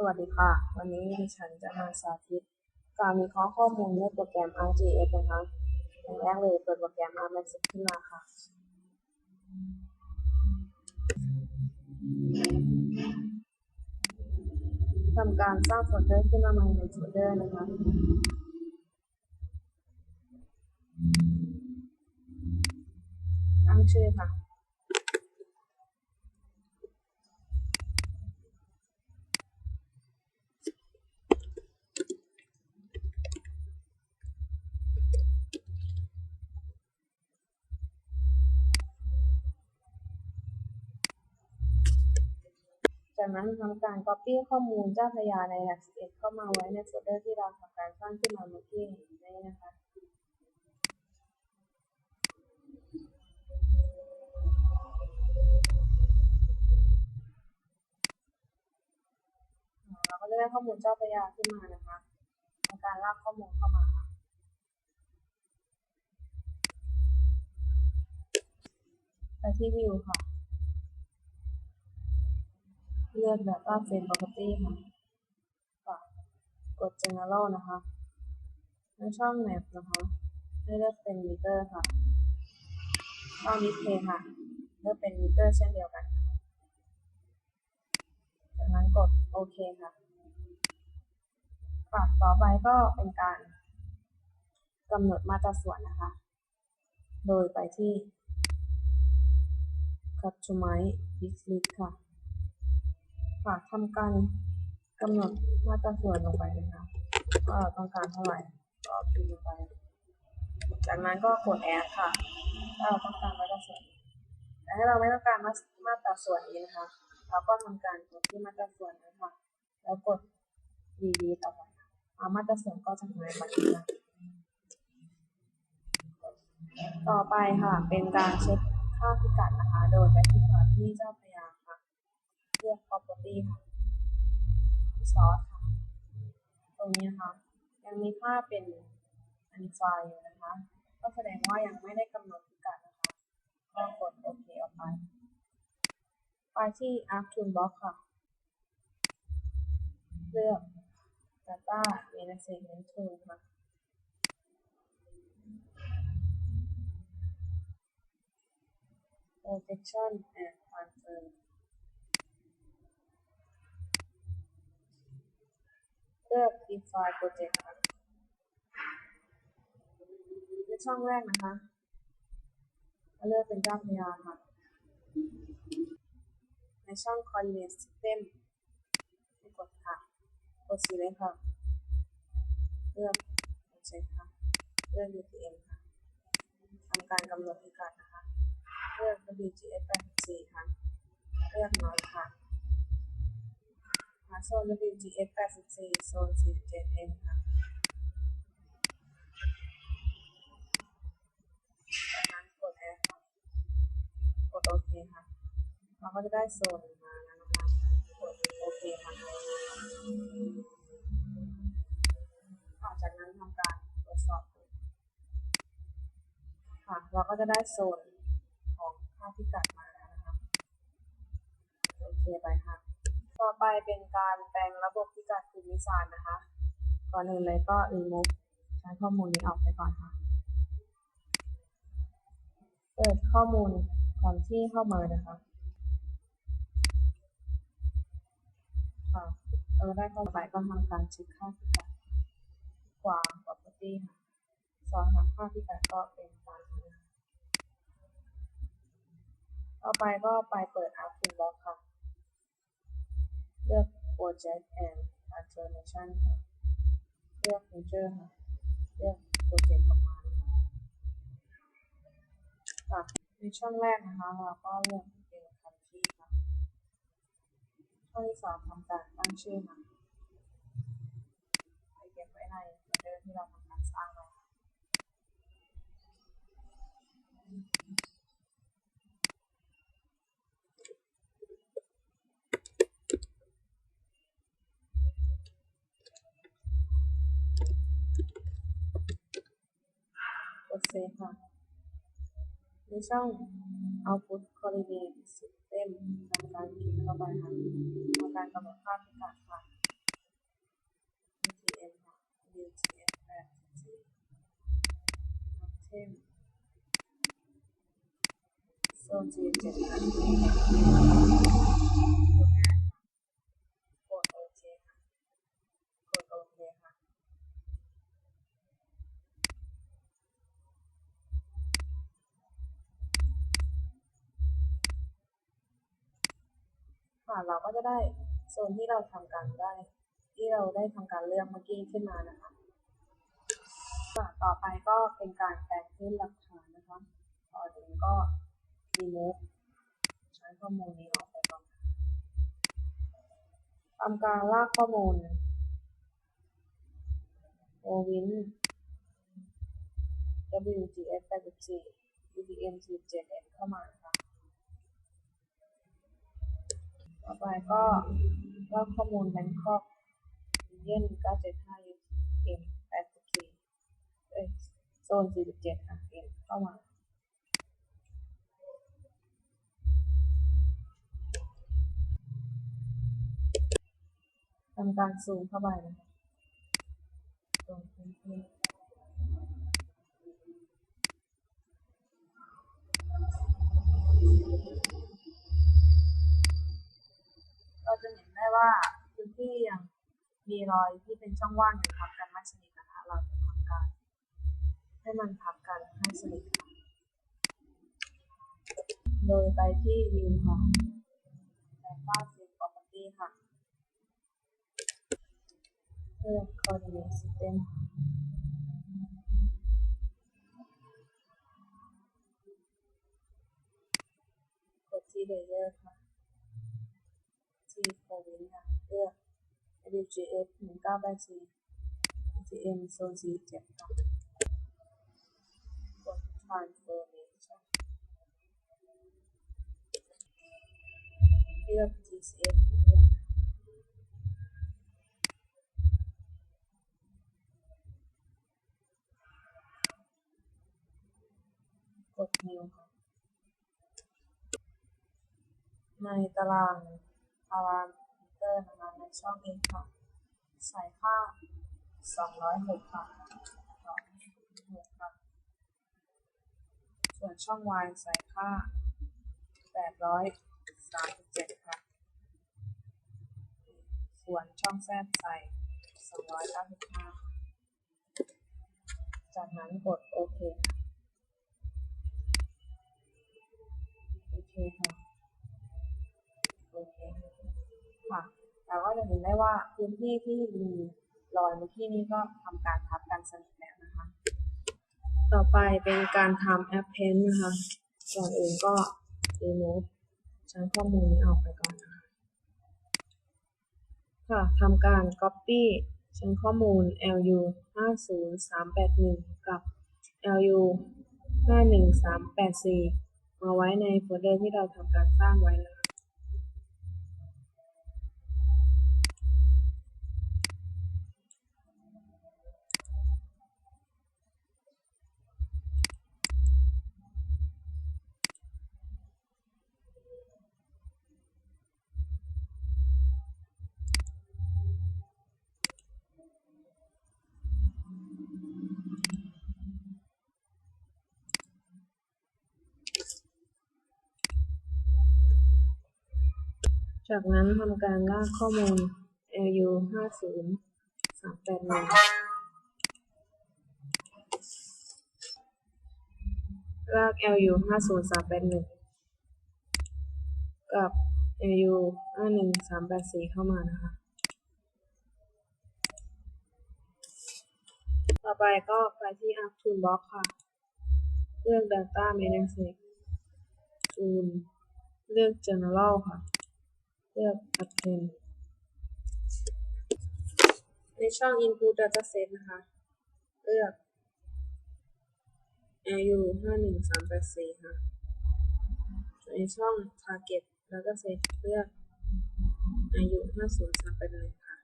สวัสดีค่ะ วันนี้ดิฉันจะมาสาธิตการวิเคราะห์ข้อมูลด้วยโปรแกรม RGS นะคะอย่างแรกเลยเปิดโปรแกรม ArcGIS ขึ้นมาค่ะ ทำการสร้างโฟลเดอร์ขึ้นมาใหม่ในโฟลเดอร์นะคะตั้งชื่อค่ะ จากนั้นทำการ Copy ข้อมูลเจ้าพยาใน ArcGIS เข้ามาไว้ในโฟลเดอร์ที่เราทำการสร้างขึ้นมาเมื่อกี้นไหมนะคะเราก็จะได้ข้อมูลเจ้าพยาขึ้นมานะคะทำการลากข้อมูลเข้ามาค่ะไปที่วิวค่ะ เลือกแบบว่าเฟรม property ค่ะกด general นะคะ ในช่อง map นะคะให้เลือกเป็น meter ค่ะช่อง display ค่ะ เลือกเป็น meter เช่นเดียวกัน จากนั้นกดโอเคค่ะค่ะต่อไปก็เป็นการกำหนดมาตราส่วนนะคะ โดยไปที่ customize list ค่ะ ค่ะทำการกำหนดมาตรส่วนลงไปเลยค่ะว่าเราต้องการเท่าไหร่ก็พิมพ์ลงไป จากนั้นก็กด add ค่ะถ้าเราต้องการมาตรส่วนแต่ถ้าเราไม่ต้องการมามาตรส่วนนี้นะคะเราก็ทำการกดที่มาตรส่วนนะคะแล้วกด delete อไปอามาตรส่วนก็จะหายไปนะต่อไปค่ะเป็นการเช็คค่าพิกัดนะคะ โดยไปที่ขวาที่เจ้าพระยาค่ะเลือก property ค่ะ source ค่ะ ตรงนี้นะคะ ยังมีค่าเป็น unify อยู่นะคะ ก็แสดงว่ายังไม่ได้กำหนดพิกัดนะคะ ก็กดโอเคออกไป ไปที่ Arc Toolbox ค่ะ เลือก Data Management Tool ค่ะ Projection and Transfer เลือก Define Project ค่ะในช่องแรกนะคะเลือกเป็นเจ้าพยาค่ะในช่อง Coordinate System ให้กดค่ะ กด Select ค่ะ เลือก Object ค่ะ เลือก UTM ค่ะทำการกำหนดพิกัดนะคะ เลือก WGS 84ค่ะ เลือก North ค่ะ หาโซน WGS 84โซน 47N ค่ะจากนั้นกด Add ค่ะกดโอเคค่ะเราก็จะได้โซนมาแล้วนะคะกดโอเคค่ะค่ะจากนั้นทำการตรวจสอบค่ะ เราก็จะได้โซนของค่าพิกัดมาแล้วนะคะโอเคไปค่ะ ต่อไปเป็นการแปลงระบบพิกัดภูมิศาสตร์นะคะ ก่อนอื่นเลยก็ remove ใช้ข้อมูลนี้ออกไปก่อนค่ะ เปิดข้อมูลของที่เข้ามานะคะค่ะเออได้เข้าไปก็ทำการเช็คค่าพิกัดขวา property ค่ะสองค่ะค่าพิกัดก็เป็นตามนี้ต่อไปก็ไปเปิด Arc Toolbox ค่ะ Project and Transformation ค่ะ เลือก Feature ค่ะ เลือก Project Command ค่ะค่ะในช่องแรกนะคะเราก็เลือกเป็น Country ค่ะช่อที่สองทำการตั้งชื่อค่ะไปเก็บไว้ในโฟลเดอร์ที่เราทำการสร้างไว้ ในช่อง Output Coordinate System ทำการคลิกเข้าไปค่ะทำการกำหนดค่าพิกัดค่ะ UTM ค่ะ UTM แปดสิบเช่นโซนจีนเจ็ดค่ะ เราก็จะได้โซนที่เราทำการได้ ที่เราได้ทำการเลือกเมื่อกี้ขึ้นมานะคะต่อไปก็เป็นการแปลงขึ้นหลักฐานนะคะต่อถึงก็ remove ใช้ข้อมูลนี้ออกไปก่อนทำการลากข้อมูล OWIN WGS 84 UDM 47เข้ามานะคะ ต่อไปก็ลอกข้อมูลแบงคอกเย่น975 u m 84เอ้ยโซน 47ค่ะ M เข้ามา ทำการซูมเข้าไปนะคะตรงพื้นที่ เราจะเห็นได้ว่าพื้นที่ยังมีรอยที่เป็นช่องว่างอยู่ทับกันไม่สนิทนะคะ เราจะทำการ ให้มันทับกันให้สนิทโดยไปที่ View ค่ะแล้วก็ Save Property ค่ะเลือก coordinate system กดที่ layer ค่ะ ที่ province ค่ะเลือก WGS 1984 GM โซน47ค่ะกด transformation เลือก GCF เลือกกด new ค่ะใน ตารางพารามิเตอร์นะคะในช่อง x ค่ะ ใส่ค่า 206 ค่ะ206ค่ะ ส่วนช่อง y ใส่ค่า 837 ค่ะ ส่วนช่อง z ใส่ 295 จากนั้นกดโอเคโอเคค่ะโอเค ค่ะเราก็จะเห็นได้ว่าพื้นที่ที่มีรอยเมื่อกี้นี้ก็ทำการทับกันสนิทแล้วนะคะ ต่อไปเป็นการทำ append นะคะก่อนอื่นก็ remove ชั้นข้อมูลนี้ออกไปก่อนนะคะ ค่ะทำการ copy ชั้นข้อมูล lu 50381 กับ lu 51384 มาไว้ในโฟลเดอร์ที่เราทำการสร้างไว้นะคะ จากนั้นทำการลากข้อมูล lu 50 381ลาก lu 50 381กับ lu 51 384เข้ามานะคะ ต่อไปก็ไปที่ App Toolbox ค่ะ เลือก Data Management Tool เลือก General ค่ะ เลือก Append ในช่อง Input Dataset นะคะ เลือก AU 51384 ค่ะส่วนในช่อง Target แล้วก็ Set เลือก AU 50381ค่ะ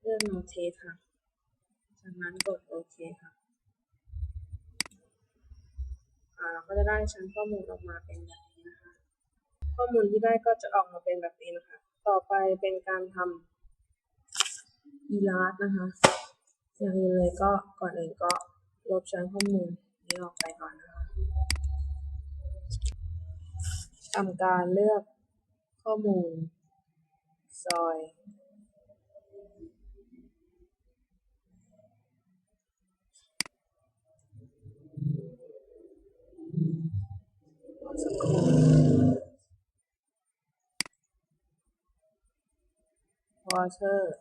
เลือก Notate ค่ะ จากนั้นกดโอเคค่ะอ่าเราก็จะได้ชั้นข้อมูลออกมาเป็นแบบนี้ ข้อมูลที่ได้ก็จะออกมาเป็นแบบนี้นะคะ ต่อไปเป็นการทำ e l a s นะคะ อย่างอื่นเลยก็ก่อนอื่นก็ลบชั้นข้อมูลนี้ออกไปก่อนนะคะทำการเลือกข้อมูล ซอย สักครู่ วอเชอร์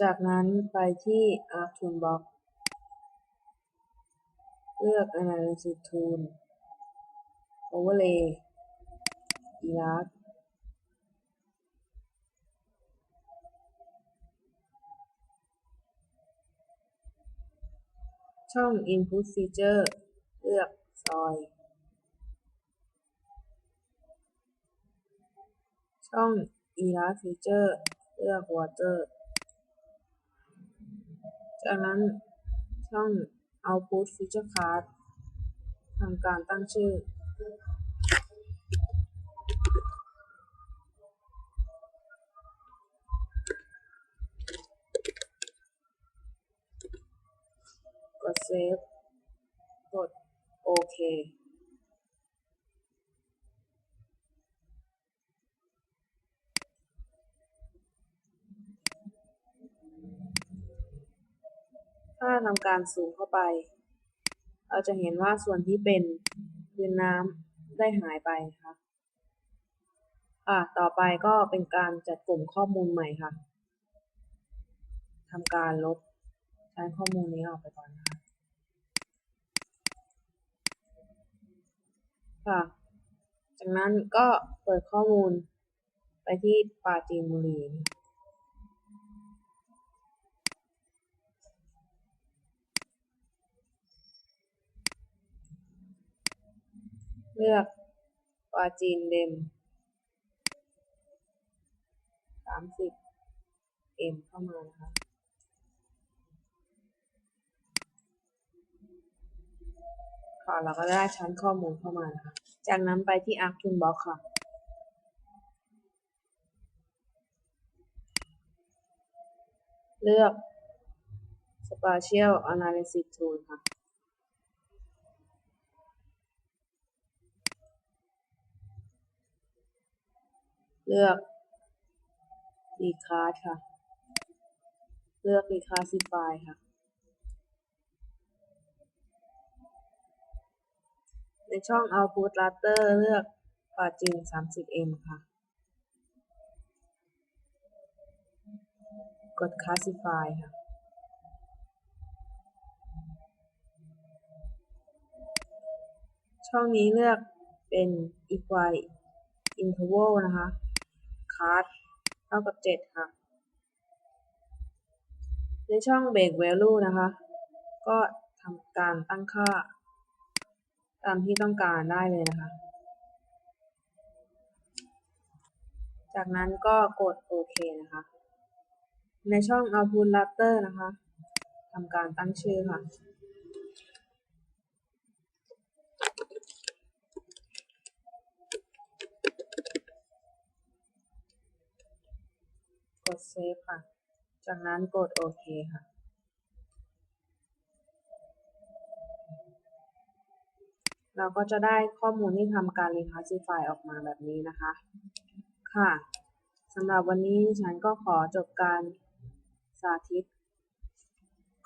จากนั้นไปที่ Arc Toolbox เลือก Analysis Tool Overlay Eras ช่อง Input Feature เลือกซอย ช่องอีลาฟีเจอร์เลือก water จากนั้นช่อง output feature card ทำการตั้งชื่อ กดเซฟกดโอเค ถ้าทำการซูมเข้าไป เราจะเห็นว่าส่วนที่เป็นพื้นน้ำได้หายไปค่ะค่ะ ต่อไปก็เป็นการจัดกลุ่มข้อมูลใหม่ค่ะ ทำการลบใช้ข้อมูลนี้ออกไปก่อนนะคะค่ะ จากนั้นก็เปิดข้อมูลไปที่ปาจีนบุรี เลือกปราจีนเดมสามสิบเอ็มเข้ามานะคะ ค่ะ เราก็ได้ชั้นข้อมูลเข้ามานะคะ จากนั้นไปที่ Arc Toolbox ค่ะเลือก Spatial Analysis Tool ค่ะ เลือกรีคาร์ค่ะ เลือกรีคาสฟิฟายค่ะ ในช่อง Output Raster เลือกปาจิน 30M ค่ะ กด Classify ค่ะ ช่องนี้เลือกเป็น Equal Interval นะคะ cast เท่ากับ 7 ค่ะ ในช่อง break value นะคะ ก็ทำการตั้งค่า ตามที่ต้องการได้เลยนะคะ จากนั้นก็กดโอเคนะคะ ในช่อง Output Raster นะคะทำการตั้งชื่อค่ะ ดเซฟค่ะ จากนั้นกดโอเคค่ะ เราก็จะได้ข้อมูลที่ทำการ reclassify ออกมาแบบนี้นะคะ ค่ะสำหรับวันนี้ฉันก็ขอจบการสาธิต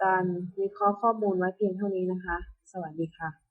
การวิเคราะห์ข้อมูลไว้เพียงเท่านี้นะคะ สวัสดีค่ะ